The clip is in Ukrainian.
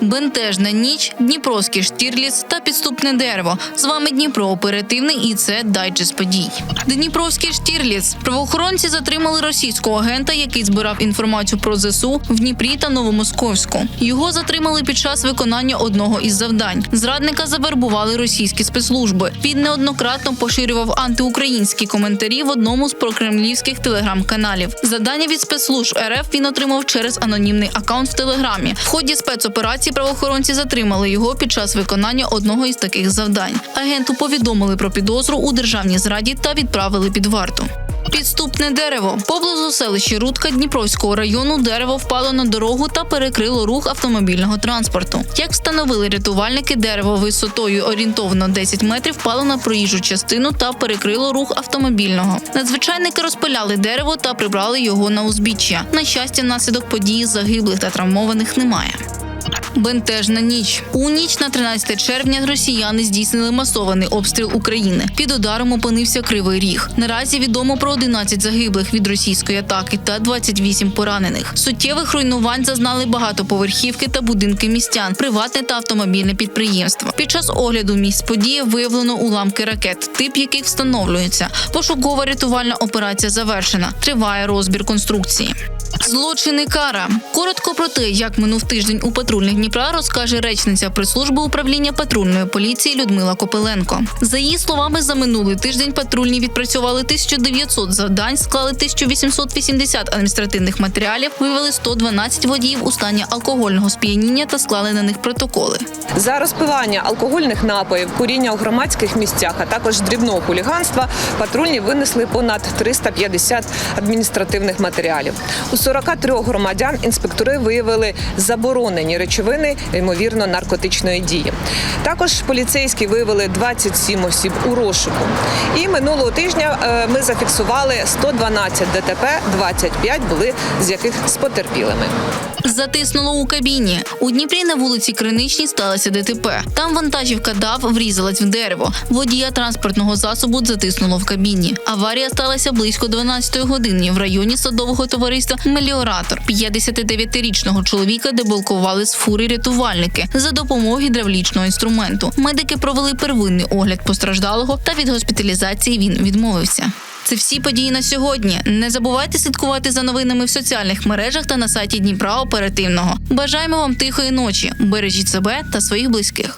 Бентежна ніч, Дніпровський штірліц та підступне дерево. З вами Дніпро оперативний і це дайджест подій. Дніпровський штірліц. Правоохоронці затримали російського агента, який збирав інформацію про ЗСУ в Дніпрі та Новомосковську. Його затримали під час виконання одного із завдань. Зрадника завербували російські спецслужби. Він неоднократно поширював антиукраїнські коментарі в одному з прокремлівських телеграм-каналів. Задання від спецслужб РФ він отримав через анонімний акаунт в Телеграмі. В ході спецоперації правоохоронці затримали його під час виконання одного із таких завдань. Агенту повідомили про підозру у державній зраді та відправили під варту. Підступне дерево поблизу селища Рудка Дніпровського району дерево впало на дорогу та перекрило рух автомобільного транспорту. Як встановили рятувальники, дерево висотою орієнтовно 10 метрів впало на проїжджу частину та перекрило рух автомобільного. Надзвичайники розпиляли дерево та прибрали його на узбіччя. На щастя, внаслідок події загиблих та травмованих немає. Бентежна ніч у ніч на 13 червня росіяни здійснили масований обстріл України. Під ударом опинився Кривий Ріг. Наразі відомо про 11 загиблих від російської атаки та 28 поранених. Суттєвих руйнувань зазнали багатоповерхівки та будинки містян, приватне та автомобільне підприємство. Під час огляду місць події виявлено уламки ракет, тип яких встановлюється. Пошукова рятувальна операція завершена. Триває розбір конструкції. Злочини кара. Коротко про те, як минув тиждень у патрульних Дніпра, розкаже речниця прес-служби управління патрульної поліції Людмила Копиленко. За її словами, за минулий тиждень патрульні відпрацювали 1900 завдань, склали 1880 адміністративних матеріалів, вивели 112 водіїв у стані алкогольного сп'яніння та склали на них протоколи. За розпивання алкогольних напоїв, куріння у громадських місцях, а також дрібного хуліганства патрульні винесли понад 350 адміністративних матеріалів. У 43 громадян інспектори виявили заборонені речовини, ймовірно, наркотичної дії. Також поліцейські виявили 27 осіб у розшуку. І минулого тижня е, ми зафіксували 112 ДТП, 25 були з яких з потерпілими. Затиснуло у кабіні. У Дніпрі на вулиці Криничній сталося ДТП. Там вантажівка ДАВ врізалась в дерево. Водія транспортного засобу затиснуло в кабіні. Аварія сталася близько 12 години в районі садового товариства Меліоратор. 59-річного чоловіка деблокували з фури рятувальники за допомогою гідравлічного інструменту. Медики провели первинний огляд постраждалого та від госпіталізації він відмовився. Це всі події на сьогодні. Не забувайте слідкувати за новинами в соціальних мережах та на сайті Дніпра Оперативного. Бажаємо вам тихої ночі. Бережіть себе та своїх близьких.